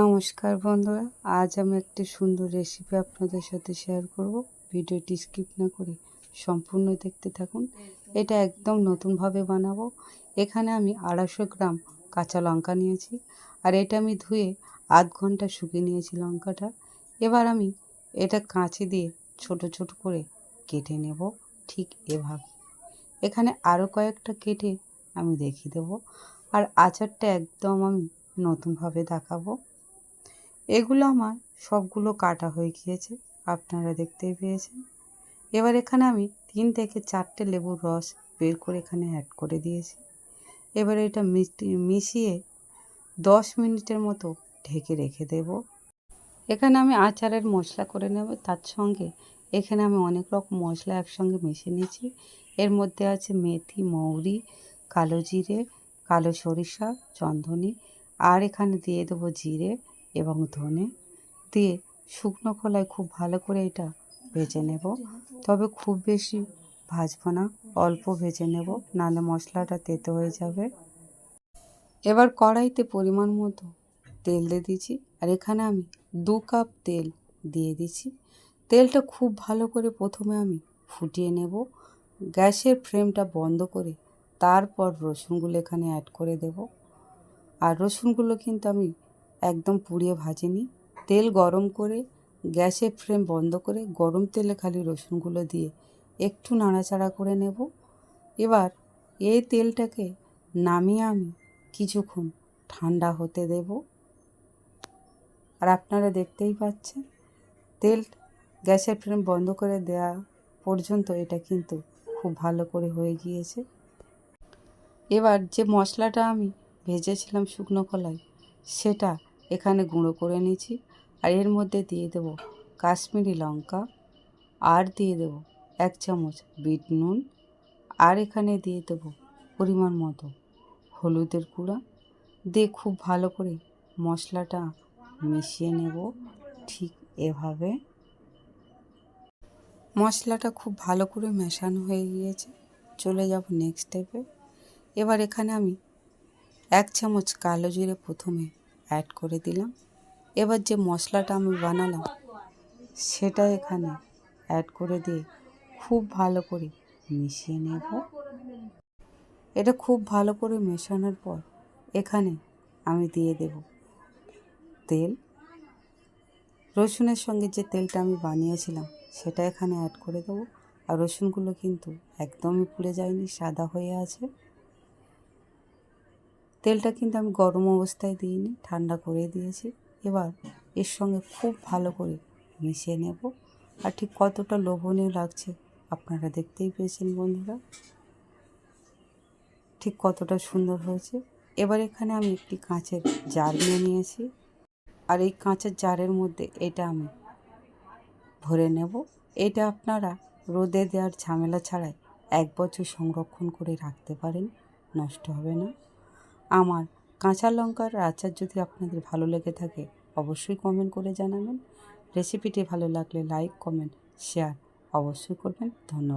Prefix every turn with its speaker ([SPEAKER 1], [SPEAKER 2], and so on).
[SPEAKER 1] নমস্কার বন্ধুরা, আজ আমি একটি সুন্দর রেসিপি আপনাদের সাথে শেয়ার করব। ভিডিওটি স্কিপ না করে সম্পূর্ণ দেখতে থাকুন। এটা একদম নতুনভাবে বানাবো। এখানে আমি আড়াইশো গ্রাম কাঁচা লঙ্কা নিয়েছি আর এটা আমি ধুয়ে আধ ঘণ্টা শুকিয়ে নিয়েছি লঙ্কাটা। এবার আমি এটা কাঁচি দিয়ে ছোট ছোট করে কেটে নেব ঠিক এভাবে। এখানে আরও কয়েকটা কেটে আমি দেখিয়ে দেবো। আর আচারটা একদম আমি নতুনভাবে দেখাবো। এগুলো আমার সবগুলো কাটা হয়ে গিয়েছে, আপনারা দেখতেই পেয়েছেন। এবার এখানে আমি তিন থেকে চারটে লেবুর রস বের করে এখানে অ্যাড করে দিয়েছি। এবার এটা মিশিয়ে দশ মিনিটের মতো ঢেকে রেখে দেব। এখানে আমি আচারের মশলা করে নেব, তার সঙ্গে এখানে আমি অনেক রকম মশলা একসঙ্গে মিশিয়ে নিয়েছি। এর মধ্যে আছে মেথি, মৌরি, কালো জিরে, কালো সরিষা, চন্দনী, আর এখানে দিয়ে দেবো জিরে। এবং ধনে দিয়ে শুকনো খোলায় খুব ভালো করে এটা ভেজে নেব। তবে খুব বেশি ভাজবো না, অল্প ভেজে নেব, নাহলে মশলাটা তেতো হয়ে যাবে। এবার কড়াইতে পরিমাণ মতো তেল দিয়ে দিচ্ছি আর এখানে আমি দু কাপ তেল দিয়ে দিচ্ছি তেলটা খুব ভালো করে প্রথমে আমি ফুটিয়ে নেব, গ্যাসের ফ্লেমটা বন্ধ করে তারপর রসুনগুলো এখানে অ্যাড করে দেব। আর রসুনগুলো কিন্তু আমি একদম পুড়িয়ে ভাজিনি। তেল গরম করে, গ্যাসের ফ্লেম বন্ধ করে, গরম তেলে খালি রসুনগুলো দিয়ে একটু নাড়াচাড়া করে নেব। এবার এই তেলটাকে নামিয়ে আমি কিছুক্ষণ ঠান্ডা হতে দেব। আর আপনারা দেখতেই পাচ্ছেন, তেল গ্যাসের ফ্লেম বন্ধ করে দেওয়া পর্যন্ত এটা কিন্তু খুব ভালো করে হয়ে গিয়েছে। এবার যে মশলাটা আমি ভেজেছিলাম শুকনো কলাই, সেটা এখানে গুঁড়ো করে নিয়েছি। আর এর মধ্যে দিয়ে দেব কাশ্মীরি লঙ্কা। আর দিয়ে দেব এক চামচ বিট নুন। আর এখানে দিয়ে দেব পরিমাণ মতো হলুদের গুঁড়া। দিয়ে খুব ভালো করে মশলাটা মিশিয়ে নেব ঠিক এভাবে। মশলাটা খুব ভালো করে মেশানো হয়ে গিয়েছে। চলে যাব নেক্সট স্টেপে এবার এখানে আমি এক চামচ কালো জিরে প্রথমে অ্যাড করে দিলাম। এবার যে মশলাটা আমি বানালাম, সেটা এখানে অ্যাড করে দিয়ে খুব ভালো করে মিশিয়ে নেব। এটা খুব ভালো করে মেশানোর পর এখানে আমি দিয়ে দেব তেল। রসুনের সঙ্গে যে তেলটা আমি বানিয়েছিলাম, সেটা এখানে অ্যাড করে দেবো। আর রসুনগুলো কিন্তু একদমই পুড়ে যায়নি, সাদা হয়ে আছে। তেলটা কিন্তু আমি গরম অবস্থায় দিইনি, ঠান্ডা করে দিয়েছি। এবার এর সঙ্গে খুব ভালো করে মিশিয়ে নেব। আর ঠিক কতটা লোভনীয় লাগছে আপনারা দেখতেই পেয়েছেন বন্ধুরা। ঠিক কতটা সুন্দর হয়েছে। এবার এখানে আমি একটি কাঁচের জার নিয়ে নিয়েছি। আর এই কাঁচের জারের মধ্যে এটা আমি ভরে নেব। এটা আপনারা রোদে দেওয়ার ঝামেলা ছাড়াই এক বছর সংরক্ষণ করে রাখতে পারেন, নষ্ট হবে না। আমার কাঁচা লঙ্কার আচার যদি আপনাদের ভালো লেগে থাকে, অবশ্যই কমেন্ট করে জানাবেন। রেসিপিটি ভালো লাগলে লাইক কমেন্ট শেয়ার অবশ্যই করবেন। ধন্যবাদ।